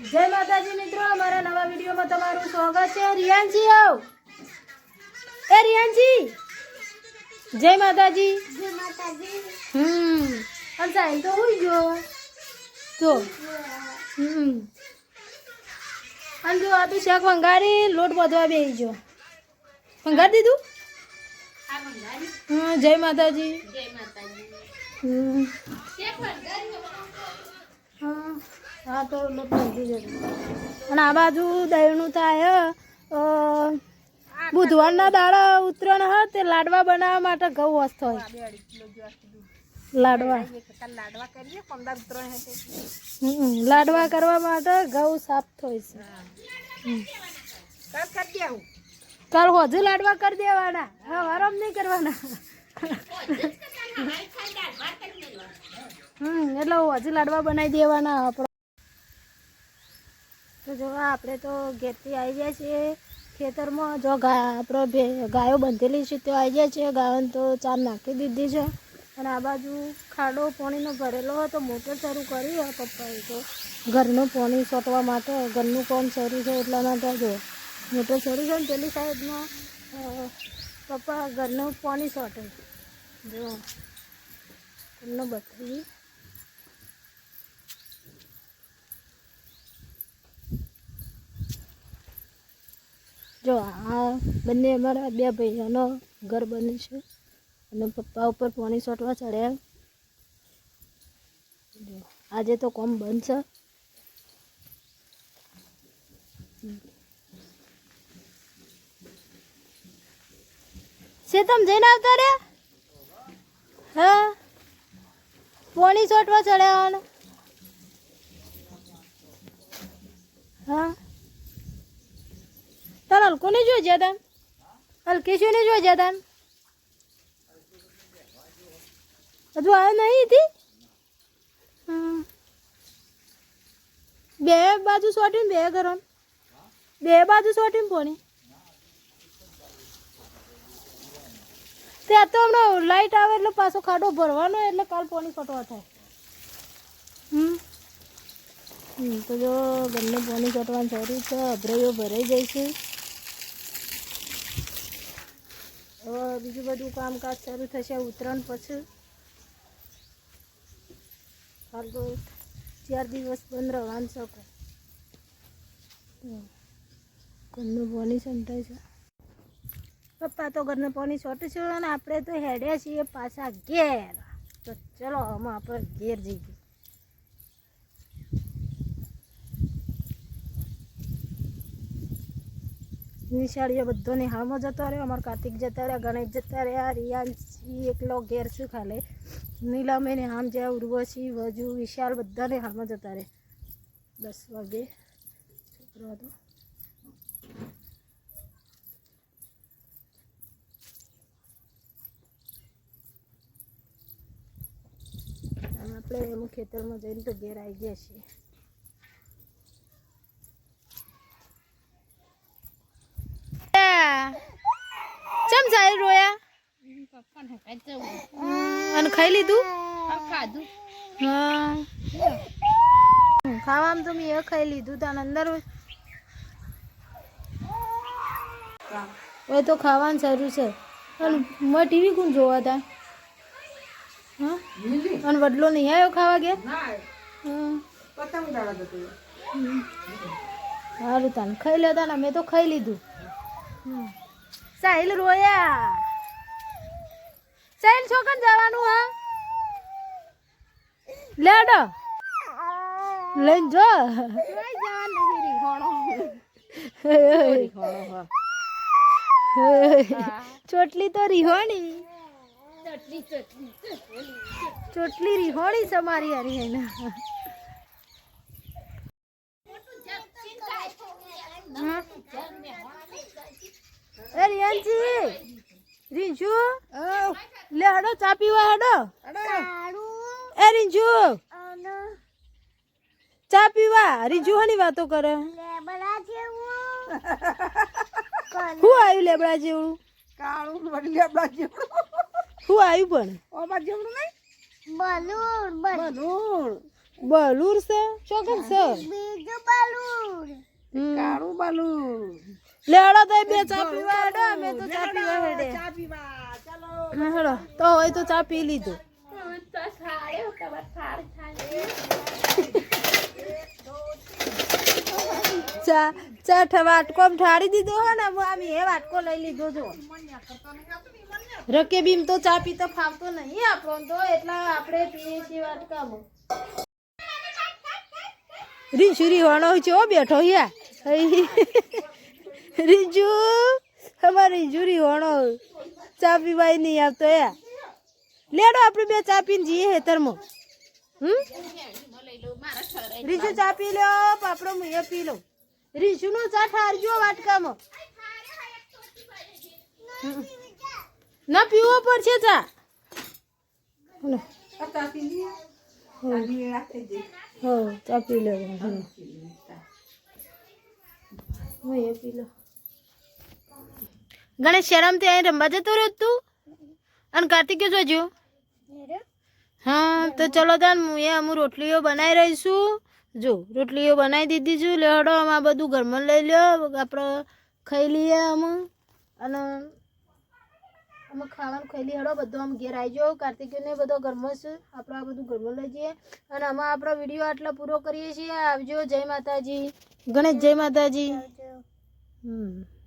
જય માતાજી મિત્રો અમારા નવા વિડીયોમાં તમારું સ્વાગત છે. રિયાનજી આવ એ રિયાનજી! જય માતાજી. હમ. અને સાહેબ તો હોઈ ગયો. જો. હમ. અને જો આ તો શાક વંગારી લોટ બધવા બેસી ગયો. વંગાર દીધું? હા જય માતાજી. હમ. હા. હા તો અને આ બાજુ દહીણું થાય બુધવારના દાડા ઉતરણ હ તે લાડવા બનાવવા માટે ઘઉં વસ્ત હોય. લાડવા. હમ, લાડવા કરવા માટે ઘઉં સાફ થાય છે. કાલ હજુ લાડવા કરી દેવાના. હા આરામ નહીં કરવાના. હમ એટલે હજુ લાડવા બનાવી દેવાના આપણો તો જો આપણે તો ઘેરથી આવી જાય છીએ. ખેતરમાં જો ગા, આપણો ગાયો બંધેલી છે તો આવી જાય છે ગાયોને તો ચાર નાખી દીધી છે. અને આ બાજુ ખાડો પાણીનો ભરેલો હોય તો મોટર શરૂ કરી હોય પપ્પાએ તો. ઘરનું પાણી સોટવા માટે ઘરનું કામ શરૂ છે એટલા માટે જો મોટર શરૂ છે ને પેલી સાઈડમાં પપ્પા ઘરનું પાણી સોટે જો, તમને બતાવી. જો, આ બંને અમારા બે ભાઈઓનો ઘર બને છે. અને પપ્પા ઉપર પાણી સોટવા ચડ્યા. આજે તો કોમ બનશે છે. શેતમ જઈને આવતા રે? હા. પોણી સોટવા ચડ્યા હા. તાર હલકો ને જોઈ જતા હલકેશું ને જોઈ જતા હજુ આવ્યો નહીં હતી. બે બાજુ સોટીને બે કરો બે બાજુ સોટીને પોણી. ત્યાં તો હમણાં લાઇટ આવે એટલે પાછો ખાડો ભરવાનો એટલે કાલ પોણી કટવા થાય. હમ, તો જો બંને પોણી કટવાની જરૂર છે. અભરાઈઓ ભરાઈ જાય છે. હવે બીજું બધું કામકાજ શરૂ થશે ઉત્તરાયણ પછી. હાલ તો ચાર દિવસ બંધ રહેવાનું શકો ઘરનું પાણી સંતાય છે. પપ્પા તો ઘરનું પાણી છોટું છે અને આપણે તો હેડ્યા છીએ પાછા ઘેર. તો ચલો, આમાં આપણે ઘેર જઈએ. નિશાળીઓ બધોને હામો જતો રહ્યો. અમારા કાર્તિક જતા રહ્યા, ગણેશ જતા રહ્યા રિયાંશી એકલો ઘેર શું ખાલે. નીલમે ને આમ જ્યાં ઉર્વશી, વજુ, વિશાલ બધાને હામો જતા રહે દસ વાગે છોકરો હતો. આપણે એમ ખેતરમાં જઈને તો ઘેર આવી ગયા છીએ. ચમ જાય રોયા? અને ખાઈ લીધું? હા. ખાવામાં તો મેં ખાઈ લીધું તાન અંદર હવે તો ખાવાનું સારું છે. અને ટીવી કોણ જોવા તા? હા? અને વડલો નહીં આવ્યો ખાવા ગયા. સારું તાને, ખાઈ લેતા ને મેં તો ખાઈ લીધું. હમ. સાહિલ રોયા. સાહિલ છોકન જવાનું, હા? લેડો. લઈને જો. ચોટલી તો રીહોણી. ચોટલી રીહોણી હરી હારી એના હા રિયાનજી રીંજુ. લે હડો ચા પીવા હડો. એ રીંજુ. ચા પીવા. રીંજુ હની વાતો કરે. હું આવ્યું લેબડા જેવડું કાળું વળી લેબડા જેવડું હું આવ્યું પણ? ઓમાં જેવડું નહીં? બલૂર છે? ચોકન છે. કાળું બાલું લેડો તો બે ચા પીવા હેડો અમે તો ચા પીવા હેડે. ચા પીવા ચાલો. હેડો. તો હોય તો ચા પી લીધો. ચા ચા વાટકો ઠાડી દીધો હો ને આમ એ વાટકો લઈ લીધો જો. રકે બીમ તો ચા પીતો ફાવતો નહીં આપણો તો એટલા આપણે પીએ છીએ વાટકામાં. રીંછુ હોણો છે ઓ બેઠો યા રીંજુ અમારે જુરી હોણો ચા પીવાય નહીં આવતો એ. લેડો આપણે બે ચા પીને જઈએ હેતરમાં હમ? રીજુ ચા પી લો પાપડો હું એ પી લઉં. રીજુ નો ચા ઠારજો વાટકામાં. ના પીવો પડશે ચા. હા ચા પી લો. હું એ પી લો ગણેશ શરમથી અહીં રમવા જતો રહ્યો તું? અને કાર્તિકે જોજો હા તો ચલો તાન હું એ અમુ રોટલીઓ બનાવી રહીશું જો રોટલીઓ બનાવી દીધી છું. લેવડો આમાં બધું ઘરમાં લઈ લ્યો. આપણે ખાઈ લઈએ અમે અને અમે ખાવાનું ખાઈ લઈએ. હડો બધો આમ ઘેર આવી જાઓ. કાર્તિકને બધો ઘરમાં છે. આપણે આ બધું ઘરમાં લઈ જઈએ. અને અમે આપણો વીડિયો આટલો પૂરો કરીએ છીએ. આવજો જય માતાજી. ગણેશ જય માતાજી. હમ.